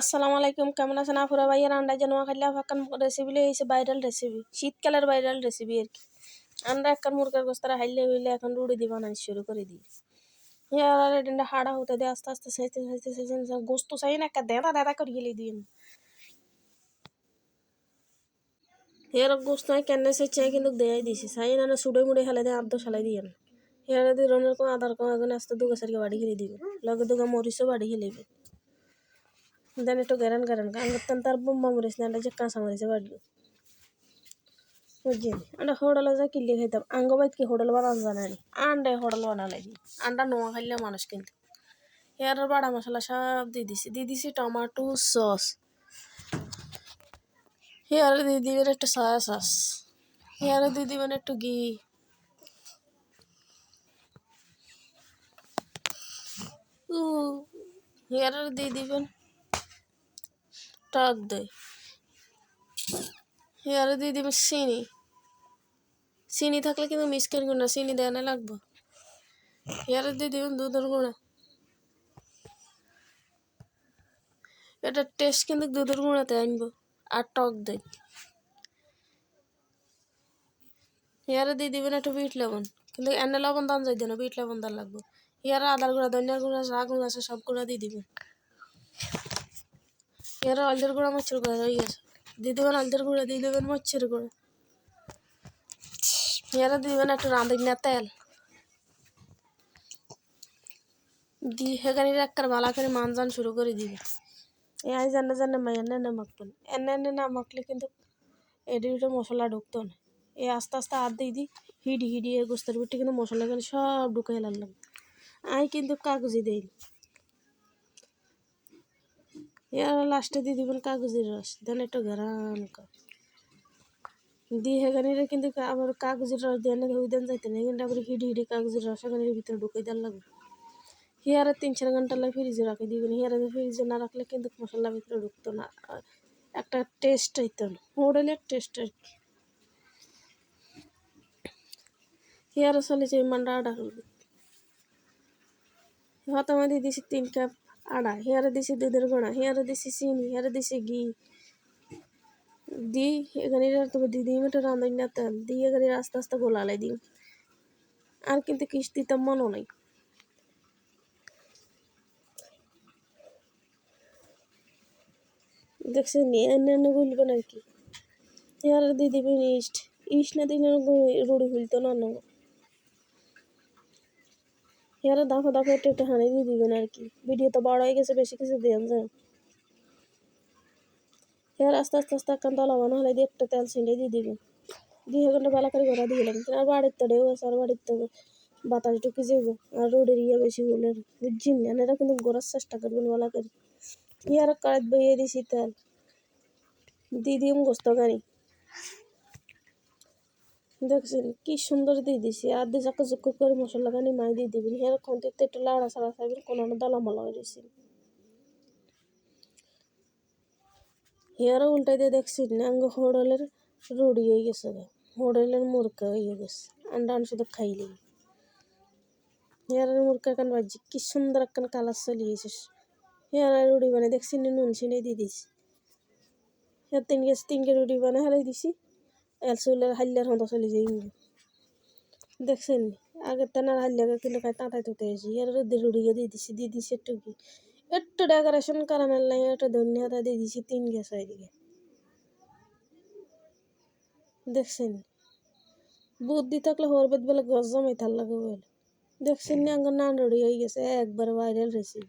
আসসালামু আলাইকুম, কেমন আছেন আফুরা ভাইয়ের আন্ডা যে নোয়াখালী ফাঁকান রেসিপি হয়েছে ভাইরাল রেসিপি শীতকালের ভাইরাল রেসিপি আর কি। আমরা একটা মুরগার গোস্তারা হাইলে হইলে এখন রুড়ি দিয়ে বানাই শুরু করে দিই। হাড়া হতে দিয়ে আস্তে আস্তে সেঁচতে সেঁচতে সেঁচতে গোস্ত চাই না, একটা দেদা দেদা করে গেলে দিন এর গোস্ত কেন সেচে কিন্তু দেয়াই দিছি চাই না সুড়ে মুড়ে হেলে দিয়ে আদ্য সালাই দিয়ে এর দিয়ে রনের কোনো আধার কোনো আগুন আস্তে দুগা সারিকে বাড়ি খেলে দিবে, লগে দুগা মরিচও বাড়ি খেলেবে দেন একটু গেরান গেরান গান তার বোম্বা মরিস না যে কাঁচা মরিচে বাড়লো বুঝছি আমরা হোটেল যা কিনলে খাইতাম আঙ্গ বাইত কি হোটেল বানানো জানা নি আন্ডায় হোটেল বানালে আন্ডা নোয়া খাইলে মানুষ কিন্তু এর বাড়া মশলা সব দিয়ে দিছি দিয়ে দিছি টমাটো সস হেয়ার দিয়ে দিবেন একটু সয়া সস হেয়ার দিয়ে দিবেন একটু ঘি হেয়ার দিয়ে দিবেন টক দই হেয়ারে দিয়ে দিবেন চিনি। চিনি থাকলে কিন্তু মিসকেন গুঁড়া চিনি দেওয়া না লাগবো। হেয়ারে দিয়ে দিবেন দুধের গুঁড়া এটা টেস্ট কিন্তু দুধের গুঁড়াতে আনব আর টক দই হেয়ারে দিয়ে দিবেন একটু বিট লবণ, কিন্তু এনে লবণ দান যাই না, বিট লবণ দান লাগবো। হেয়ারে আদার গুঁড়া, ধনিয়ার গুঁড়া, যা গুঁড়া আছে সব গুঁড়া দিয়ে দিবেন। এর হলদের গুঁড়া মচ্ছের গুঁড়া হয়ে গেছে। দিয়ে দেবেন হলদের গুঁড়া দিয়ে দেবেন মচ্ছের গুঁড়া এর দিবেন একটু রাঁধুন না তেল। দিয়ে সেখানে একটা ভালো করে মানজান শুরু করে দিবে। এই আই জানে জানে মা, এনে না। মাখবেন এনে এনে না মাখলে কিন্তু এটি মশলা ঢুকতো না। এ আস্তে আস্তে হাত দিয়ে দিই, হিডি হিডি এ গোস্তের বিটি কিন্তু মশলা কিন্তু সব ঢুকে লাগলাম আই কিন্তু কাগজি দেই এর লাস্টে দিয়ে দিবেন কাগজের রস। দেন একটু গরম কর। দিয়ে সেখানে কিন্তু আবার কাগজের রস দিয়ে ওই দেন যাইতে না কিন্তু আবার হিডি হিডি কাগজের রস সেখানে ভিতরে ঢুকে দেওয়ার লাগবে হিয়ারে তিন চার ঘণ্টা লাগে ফ্রিজে রাখে দিবেন। হিয়ারে ফ্রিজে না রাখলে কিন্তু মশলা ভিতরে ঢুকতো না। একটা টেস্ট হইতো না। হোটেলের টেস্ট আর কি। হিয়ারে চলেছে মান্ডা আডা করবে হয়তো আমাদের দিয়েছি তিন কাপ আড়া হেয়ারে দিছি দুধের গোড়া হেয়ারে দিছি চিনি হেয়ারে দিছি ঘি দি এখানে তবে দিদি একটু রাঁধুন না তেল দিয়ে এখানে আস্তে আস্তে গোলালে দিই আর কিন্তু কিস্তিতে মনও নাই দেখছেন এনে গুলবেন আর কি এর দিয়ে দিবেন ইস্ট ইস্ট না দিলে রুড়ি খুলতো না এরা দাফা দাফা একটু একটু হানি দিয়ে দিবেন আর কি। ভিডিও তো বড় হয়ে গেছে, বেশি কিছু দেন যায়। এর আস্তে আস্তে আস্তে একখান তলা হলে দিয়ে একটা তেল ছিঁড়ে দিয়ে দিবেন দিয়ে ঘণ্টা বেলা করে ঘোরা দিয়ে গেলাম আর বাড়ির তো ঢেউ আছে, আর বাড়ির তো বাতাস ঢুকে যাব আর রোডের ইয়ে বেশি হলে বুঝছি না এরা কিন্তু ঘোরার চেষ্টা করবেন বেলা করে। ইয়ার কড়াইত বইয়ে দিছি তেল। দিয়ে দিম গোস্ত গাড়ি দেখছেন, কি সুন্দর দিয়ে দিছি। আর দিয়ে চাকা চুক্কু করে মশলা গানি মাই দিয়ে দিবেন। হের খন্তি একটু লাড়া ছাড়া খাইবেন কোনো দলা মলা হয়ে গেছে হেয়ারও উল্টাই দিয়ে দেখছি নাঙ্গ হোটেলের রুড়ি হয়ে গেছে হোটেলের মুরকা হয়ে গেছে আন্ডা শুধু খাইলে হেয়ারের মুরকা কান বাজি কি সুন্দর একখান কালার চলিয়েছিস হেয়ারের রুড়ি বানিয়ে দেখছি নুন ছিনে দিয়ে দিছি। হেয়ার তিন গেছে তিনকে রুড়ি বানিয়ে হালাই দিছি। এলসুলের হাল্লার হতো চলে যাই দেখছেন আগে তেনার হাল্লাকে কিন্তু খাই তাঁতাই তুতে এসি এর রুড়িকে দিয়ে দিছি দিয়ে দিছি একটু কি একটু ডেকোরেশন করানোর লাগে একটু ধন্যবাদ দিয়ে দিছি তিন গ্যাস ওইদিকে দেখছেন বুদ্ধি থাকলে হরবেদ বেলা গজ জমাই থাল লাগে দেখছেন না আঙ্গ নান রুড়ি হয়ে গেছে একবার ভাইরাল রেসিপি